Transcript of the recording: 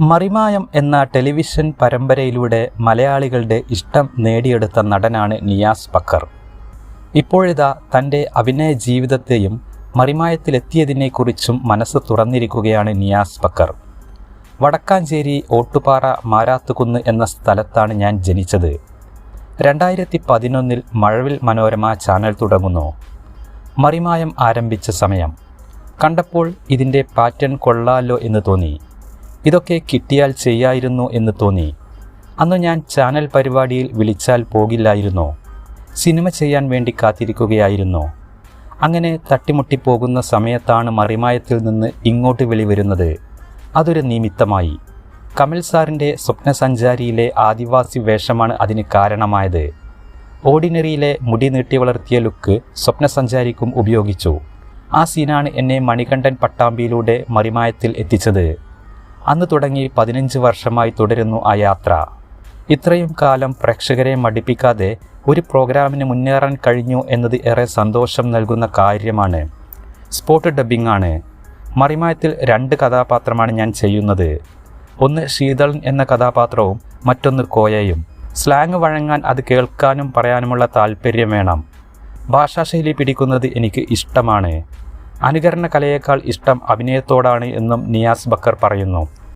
മറിമായം എന്ന ടെലിവിഷൻ പരമ്പരയിലൂടെ മലയാളികളുടെ ഇഷ്ടം നേടിയെടുത്ത നടനാണ് നിയാസ് ബക്കർ ഇപ്പോഴിതാ തന്റെ അഭിനയ ജീവിതത്തെയും മറിമായത്തിലെത്തിയതിനെക്കുറിച്ചും മനസ്സ് തുറന്നിരിക്കുകയാണ് നിയാസ് ബക്കർ വടക്കാഞ്ചേരി ഓട്ടുപാറ മാരാത്തുകുന്ന് എന്ന സ്ഥലത്താണ് ഞാൻ ജനിച്ചത്. രണ്ടായിരത്തി പതിനൊന്നിൽ മഴവിൽ മനോരമ ചാനൽ തുടങ്ങുന്നു. മറിമായം ആരംഭിച്ച സമയം. കണ്ടപ്പോൾ ഇതിന്റെ പാറ്റേൺ കൊള്ളാലോ എന്ന് തോന്നി. ഇതൊക്കെ കിട്ടിയാൽ ചെയ്യായിരുന്നു എന്ന് തോന്നി. അന്ന് ഞാൻ ചാനൽ പരിപാടിയിൽ വിളിച്ചാൽ പോകില്ലായിരുന്നോ? സിനിമ ചെയ്യാൻ വേണ്ടി കാത്തിരിക്കുകയായിരുന്നു? അങ്ങനെ തട്ടിമുട്ടിപ്പോകുന്ന സമയത്താണ് മറിമായത്തിൽ നിന്ന് ഇങ്ങോട്ട് വിളി വരുന്നത് അതൊരു നിമിത്തമായി. കമൽ സാറിന്റെ സ്വപ്നസഞ്ചാരിയിലെ ആദിവാസി വേഷമാണ് അതിന് കാരണമായത്. ഓർഡിനറിയിലെ മുടി നീട്ടി വളർത്തിയ ലുക്ക് സ്വപ്നസഞ്ചാരിക്കും ഉപയോഗിച്ചു. ആ സീനാണ് എന്നെ മണികണ്ഠൻ പട്ടാമ്പിയിലൂടെ മറിമായത്തിൽ എത്തിച്ചത്. അന്ന് തുടങ്ങി പതിനഞ്ച് വർഷമായി തുടരുന്നു ആ യാത്ര. ഇത്രയും കാലം പ്രേക്ഷകരെ മടിപ്പിക്കാതെ ഒരു പ്രോഗ്രാമിന് മുന്നേറാൻ കഴിഞ്ഞു എന്നത് ഏറെ സന്തോഷം നൽകുന്ന കാര്യമാണ്. സ്പോട്ട് ഡബ്ബിംഗ് ആണ്. മറിമായത്തിൽ രണ്ട് കഥാപാത്രമാണ് ഞാൻ ചെയ്യുന്നത്. ഒന്ന് ശീതളൻ എന്ന കഥാപാത്രവും മറ്റൊന്ന് കോയയും. സ്ലാങ് വഴങ്ങാൻ അത് കേൾക്കാനും പറയാനുമുള്ള താല്പര്യം വേണം. ഭാഷാശൈലി പിടിക്കുന്നത് എനിക്ക് ഇഷ്ടമാണ്. അനുകരണ കലയേക്കാൾ ഇഷ്ടം അഭിനയത്തോടാണ് എന്നും നിയാസ് ബക്കർ പറയുന്നു.